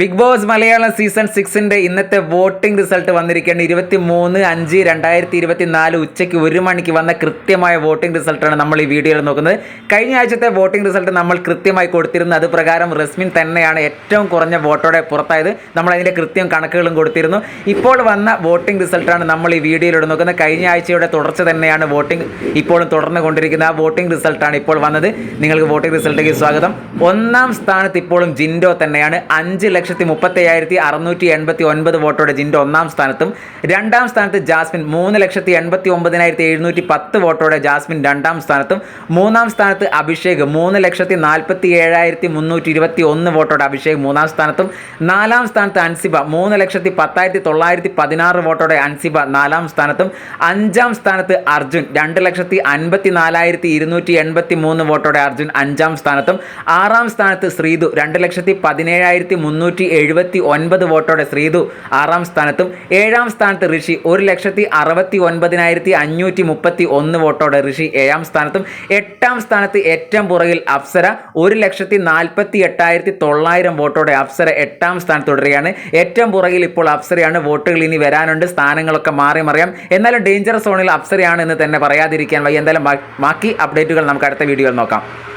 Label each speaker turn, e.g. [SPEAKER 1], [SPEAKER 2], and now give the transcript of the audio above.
[SPEAKER 1] Big boss Malayalam season സിക്സിന്റെ ഇന്നത്തെ voting result വന്നിരിക്കുകയാണ്. ഇരുപത്തി മൂന്ന് അഞ്ച് രണ്ടായിരത്തി ഇരുപത്തി നാല് ഉച്ചയ്ക്ക് ഒരു മണിക്ക് വന്ന കൃത്യമായ വോട്ടിംഗ് റിസൾട്ടാണ് നമ്മൾ ഈ വീഡിയോയിൽ നോക്കുന്നത്. കഴിഞ്ഞ ആഴ്ചത്തെ വോട്ടിംഗ് റിസൾട്ട് നമ്മൾ കൃത്യമായി കൊടുത്തിരുന്നു. അത് പ്രകാരം റസ്മിൻ തന്നെയാണ് ഏറ്റവും കുറഞ്ഞ വോട്ടോടെ പുറത്തായത്. നമ്മൾ അതിന്റെ കൃത്യം കണക്കുകളും കൊടുത്തിരുന്നു. ഇപ്പോൾ വന്ന വോട്ടിംഗ് റിസൾട്ടാണ് നമ്മൾ ഈ വീഡിയോയിലൂടെ നോക്കുന്നത്. കഴിഞ്ഞ ആഴ്ചയുടെ തുടർച്ച തന്നെയാണ് വോട്ടിംഗ് ഇപ്പോഴും തുടർന്നു കൊണ്ടിരിക്കുന്ന ആ വോട്ടിംഗ് റിസൾട്ടാണ് ഇപ്പോൾ വന്നത്. നിങ്ങൾക്ക് വോട്ടിംഗ് റിസൾട്ടിലേക്ക് സ്വാഗതം. ഒന്നാം സ്ഥാനത്ത് ഇപ്പോഴും ജിൻഡോ തന്നെയാണ്. അഞ്ച് ലക്ഷത്തി മുപ്പത്തി അയ്യായിരത്തി അറുന്നൂറ്റി എൺപത്തി ഒൻപത് വോട്ടോടെ ജിൻഡോ ഒന്നാം സ്ഥാനത്തും. രണ്ടാം സ്ഥാനത്ത് ജാസ്മിൻ മൂന്ന് ലക്ഷത്തി എൺപത്തി ഒമ്പതിനായിരത്തി എഴുന്നൂറ്റി പത്ത് വോട്ടോടെ ജാസ്മിൻ രണ്ടാം സ്ഥാനത്തും. മൂന്നാം സ്ഥാനത്ത് അഭിഷേക് മൂന്ന് ലക്ഷത്തി നാൽപ്പത്തി ഏഴായിരത്തി മുന്നൂറ്റി ഇരുപത്തി ഒന്ന് വോട്ടോടെ അഭിഷേക് മൂന്നാം സ്ഥാനത്തും. നാലാം സ്ഥാനത്ത് അൻസിബ മൂന്ന് ലക്ഷത്തി പത്തായിരത്തി തൊള്ളായിരത്തി പതിനാറ് വോട്ടോടെ അൻസിബ നാലാം സ്ഥാനത്തും. അഞ്ചാം സ്ഥാനത്ത് അർജുൻ രണ്ട് ലക്ഷത്തി അൻപത്തി നാലായിരത്തി ഇരുന്നൂറ്റി എൺപത്തി മൂന്ന് വോട്ടോടെ അർജുൻ അഞ്ചാം സ്ഥാനത്തും. ആറാം സ്ഥാനത്ത് ശ്രീതു രണ്ട് ലക്ഷത്തി പതിനേഴായിരത്തി മുന്നൂറ്റി എഴുപത്തി ഒൻപത് വോട്ടോടെ ശ്രീതു ആറാം സ്ഥാനത്തും. ഏഴാം സ്ഥാനത്ത് ഋഷി ഒരു ലക്ഷത്തി അറുപത്തി ഒൻപതിനായിരത്തി അഞ്ഞൂറ്റി മുപ്പത്തി ഒന്ന് വോട്ടോടെ ഋഷി ഏഴാം സ്ഥാനത്തും. എട്ടാം സ്ഥാനത്ത് ഏറ്റവും പുറകിൽ അപ്സര ഒരു ലക്ഷത്തി നാൽപ്പത്തി എട്ടായിരത്തി തൊള്ളായിരം വോട്ടോടെ അപ്സര എട്ടാം സ്ഥാനത്ത് തുടരുകയാണ്. ഏറ്റവും പുറകിൽ ഇപ്പോൾ അപ്സരയാണ്. വോട്ടുകൾ ഇനി വരാനുണ്ട്. സ്ഥാനങ്ങളൊക്കെ മാറി മറിയാം. എന്നാലും ഡേഞ്ചർ സോണിൽ അപ്സരയാണ് എന്ന് തന്നെ പറയാതിരിക്കാൻ വയ്യ. എന്തായാലും ബാക്കി അപ്ഡേറ്റുകൾ നമുക്ക് അടുത്ത വീഡിയോയിൽ നോക്കാം.